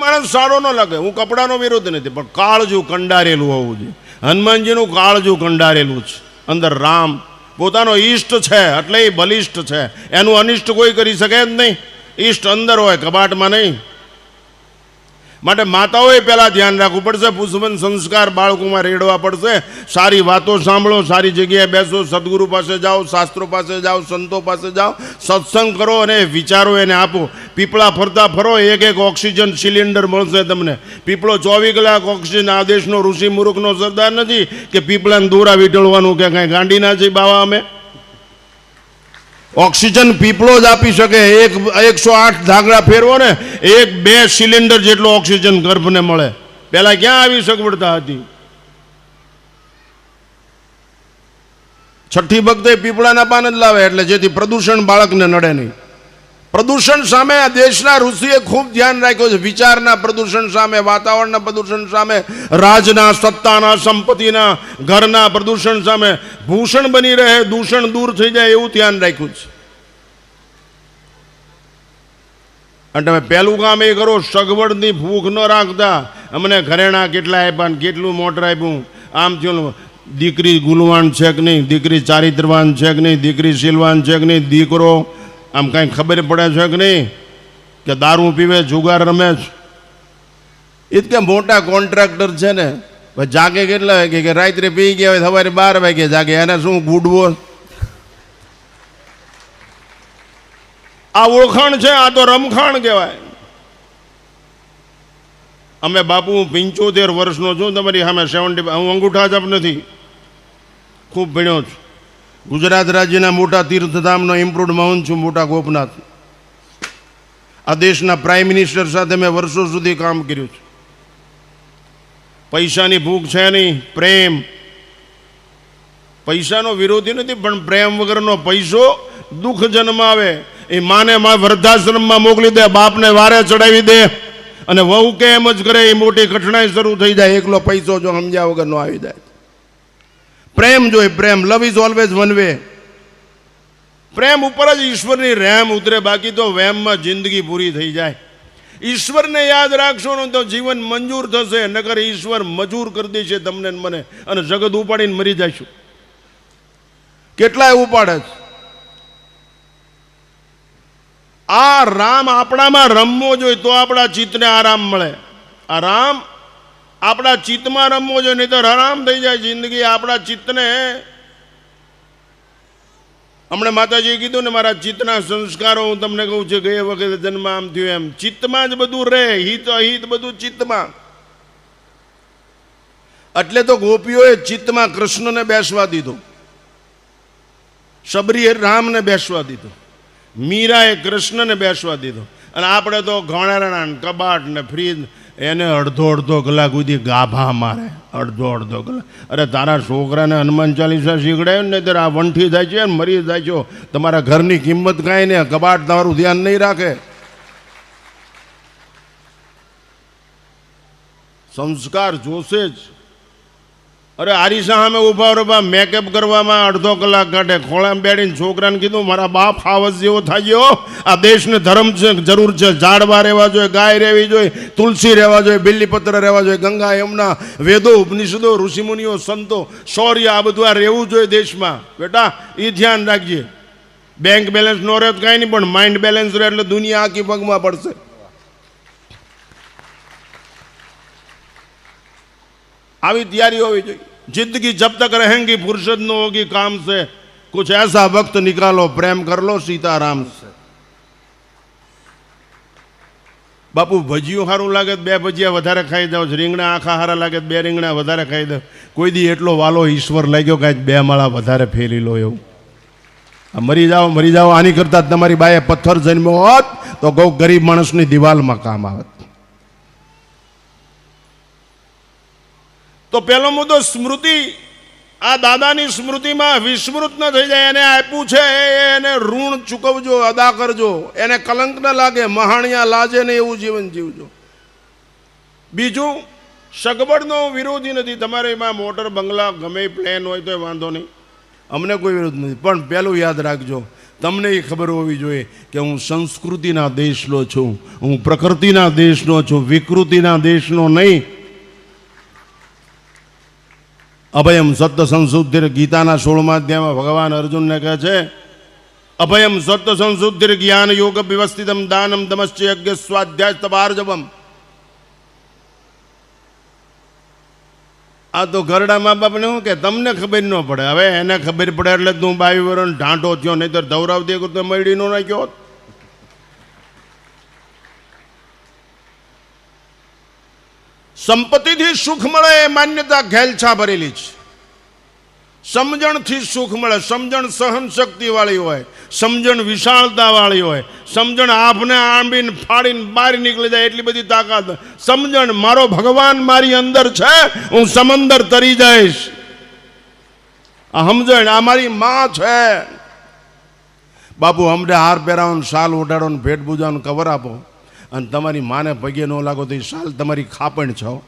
માણસ સારો ન લાગે. હું કપડાનો વિરોધ નથી, પણ કાળજું કંડારેલું હોવું જોઈએ. હનુમાનજીનું કાળજું કંડારેલું છે. અંદર રામ, પોતાનો ઈષ્ટ છે, એટલે એ બલિષ્ઠ છે. એનું અનિષ્ટ કોઈ કરી શકે જ નહીં. ઈષ્ટ અંદર હોય, કબાટમાં નહીં. માટે માતાઓએ પહેલાં ધ્યાન રાખવું પડશે, પુષ્પન સંસ્કાર બાળકોમાં રેડવા પડશે. સારી વાતો સાંભળો, સારી જગ્યાએ બેસો, સદગુરુ પાસે જાઓ, શાસ્ત્રો પાસે જાઓ, સંતો પાસે જાઓ, સત્સંગ કરો અને વિચારો એને આપો. પીપળા ફરતા ફરો, એક એક ઓક્સિજન સિલિન્ડર મળશે તમને. પીપળો ચોવીસ કલાક ઓક્સિજન આદેશનો, ઋષિ મુરુખનો સરદાર નથી કે પીપળાને દોરા વીટળવાનું કે કાંઈ ગાંડીના છે બાવા અમે? ઓક્સિજન પીપળો જ આપી શકે. એક, એકસો આઠ ધાગડા ફેરવો ને, એક બે સિલિન્ડર જેટલો ઓક્સિજન ગર્ભને મળે. પહેલાં ક્યાં આવી સગવડતા હતી? છઠ્ઠી ભક્તે પીપળાના પાન જ લાવે એટલે જેથી પ્રદૂષણ બાળકને નડે નહીં. પ્રદૂષણ સામે આ દેશના ઋષિએ ખૂબ ધ્યાન રાખ્યું છે. વિચારના પ્રદૂષણ સામે, વાતાવરણના પ્રદૂષણ સામે, રાજના, સત્તાના, સંપત્તિના, ઘરના પ્રદૂષણ સામે. ભૂષણ બની રહે, દૂષણ દૂર થઈ જાય એવું ધ્યાન રાખ્યું છે. અને તમે પહેલું કામ એ કરો, સગવડની ભૂખ ન રાખતા. અમને ઘરેણા કેટલા આપ્યા કેટલું મોટર આપ્યું. આમ થયું દીકરી ગુલવાન છે કે નહીં? દીકરી ચારિત્રવાન છે કે નહીં? દીકરી શીલવાન છે કે નહીં? દીકરો આમ કાંઈ ખબર પડે છે કે નહીં? કે દારૂ પીવે જુગાર રમે છે. એ કે મોટા કોન્ટ્રાક્ટર છે ને જાગે કેટલા વાગે? કે રાત્રે પી ગયા હોય સવારે બાર વાગે જાગે એને શું ગુડવો? આ ઓળખાણ છે આ તો રમખાણ કહેવાય. અમે બાપુ હું પંચોતેર વર્ષનો છું તમારી સામે સેવન્ટી હું અંગૂઠા જ નથી. ખૂબ ભણ્યો છું. ગુજરાત રાજ્યના મોટા તીર્થધામનો ઇમ્પ્રુવડ મહંત છું, મોટા ગોપનાથ આ દેશના પ્રાઇમ મિનિસ્ટર સાથે મેં વર્ષો સુધી કામ કર્યું છે. પૈસાની ભૂખ છે નહીં, પ્રેમ. પૈસાનો વિરોધી નથી, પણ પ્રેમ વગરનો પૈસો દુઃખ જન્માવે. એ માને માં વૃદ્ધાશ્રમમાં મોકલી દે, બાપને વારે ચડાવી દે. અને વહુ કે એમ જ કરે, એ મોટી કઠણાઈ શરૂ થઈ જાય, એકલો પૈસો જો સમજ્યા વગરનો આવી જાય. પ્રેમ જોઈએ પ્રેમ. Love is always one way પ્રેમ ઉપર જ ઈશ્વરની રેમ ઉતરે બાકી તો વેમમાં જિંદગી પૂરી થઈ જાય. ઈશ્વરને યાદ રાખશો ને તો જીવન મંજૂર થશે નકર ઈશ્વર મજૂર કરી દેશે તમને મને. અને જગત ઉપાડીને મરી જશું કેટલાય ઉપાડે છે? આ રામ આપણામાં રમવો જોઈએ તો આપણા ચિત્તને આરામ મળે. આ રામ આપણા ચિત્તમાં રમવો જોઈએ, નહીં તો હરામ થઈ જાય જિંદગી. આપણા ચિત્તને હમણાં માતાજીએ કીધું ને, મારા ચિત્તના સંસ્કારો હું તમને કહું છું ગયા વખતે જન્મ આમ થયું એમ. ચિત્તમાં જ બધું રહે, હિત, અહિત બધું ચિત્તમાં. એટલે તો ગોપીઓએ ચિત્તમાં કૃષ્ણને બેસવા દીધો. શબરીએ રામને બેસવા દીધો. મીરાએ કૃષ્ણને બેસવા દીધો. અને આપણે તો ઘણાણા ને કબાટ ને ફ્રીજ એને અડધો અડધો કલાક સુધી ગાભા મારે. અડધો અડધો કલાક. અરે તારા છોકરાને હનુમાન ચાલીસા શીખડાયો ને ત્યારે આ વંઠી થાય છે ને મરી જાય છો. તમારા ઘરની કિંમત કાંઈ નહીં કબાટ તમારું ધ્યાન નહીં રાખે. સંસ્કાર જોશે જ. અરે આરી સામે ઊભા ઊભા મેકઅપ કરવામાં અડધો કલાક કાઢે. ખોળામાં બેડીને છોકરાને કીધું, મારા બાપ હાવસ જેવો થઈ આ દેશને ધર્મ છે, જરૂર છે. ઝાડવા રહેવા જોઈએ, ગાય રહેવી જોઈએ, તુલસી રહેવા જોઈએ બિલ્લીપત્ર રહેવા જોઈએ, ગંગા, યમુના, વેદો, ઉપનિષદો, ઋષિમુનિઓ, સંતો, શૌર્ય, આ બધું આ રહેવું જોઈએ દેશમાં. બેટા એ ધ્યાન રાખજે. બેંક બેલેન્સ નો રહે તો કાંઈ નહીં, પણ માઇન્ડ બેલેન્સ રહે એટલે દુનિયા આખી પગમાં પડશે. આવી તૈયારી હોવી જોઈએ. जिंदगी जब तक रहेंगी फुर्सत न होगी काम से कुछ ऐसा वक्त निकालो प्रेम कर लो सीताराम से બાપુ ભજીયું સારું લાગે તો બે ભજીયા વધારે ખાઈ જાવ રીંગણા આખા સારા લાગે તો બે રીંગણા વધારે ખાઈ દો કોઈ દી એટલો વાલો ઈશ્વર લાગ્યો કાંઈક બે માળા વધારે ફેરી લો એવું આ મરી જાઓ મરી જાઓ આની કરતાં તમારી બાએ પથ્થર જન્મ્યો હોત તો ગૌ ગરીબ માણસની દિવાલમાં કામ આવત તો પહેલો મુદ્દો, સ્મૃતિ. આ દાદાની સ્મૃતિમાં વિસ્મૃત ન થઈ જાય, એને આપ્યું છે એને ઋણ ચૂકવજો, અદા કરજો. એને કલંક ન લાગે, મહાણિયા લાજે ને એવું જીવન જીવજો. બીજું, સગવડનો વિરોધી નથી. તમારે એમાં મોટર, બંગલા, ગમે પ્લેન હોય તો વાંધો નહીં. અમને કોઈ વિરોધ નથી. પણ પહેલું યાદ રાખજો, તમને એ ખબર હોવી જોઈએ કે હું સંસ્કૃતિના દેશનો છું. હું પ્રકૃતિના દેશનો છું, વિકૃતિના દેશનો નહીં. અભયમ સત્ય સંશુદ્ધિર ગીતાના સોળમાધ્યામાં ભગવાન અર્જુનને કહે છે, અભયમ સત્ય સંશુદ્ધિર જ્ઞાન યોગ વ્યવસ્થિતમ દાનમ દમશ્ચ યજ્ઞ સ્વાધ્યાય તપાર્જવમ આ તો ઘરડા મા બાપને શું કે, તમને ખબર ન પડે હવે એને ખબર પડે એટલે તું બાવી વરણ ઢાંટો થયો નહીં તો ધવરાવ દે તો મળી નો નાખ્યો હોત. સંપત્તિથી સુખ મળે એ માન્યતા ઘેલછા ભરેલી છે. સમજણથી સુખ મળે, સમજણ સહન શક્તિવાળી હોય, સમજણ વિશાળતાવાળી હોય, સમજણ આપને આંબીને ફાડીને બહાર નીકળી જાય એટલી બધી તાકાત સમજણ મારો ભગવાન મારી અંદર છે, હું સમંદર તરી જઈશ. આ સમજણ આ મારી માં છે. બાપુ, અમને હાર પહેરાવો શાલ ને ભેટ પૂજાનું કવર આપો. અને તમારી માને પગે ન લાગો તો એ શાલ તમારી ખાપણ છો.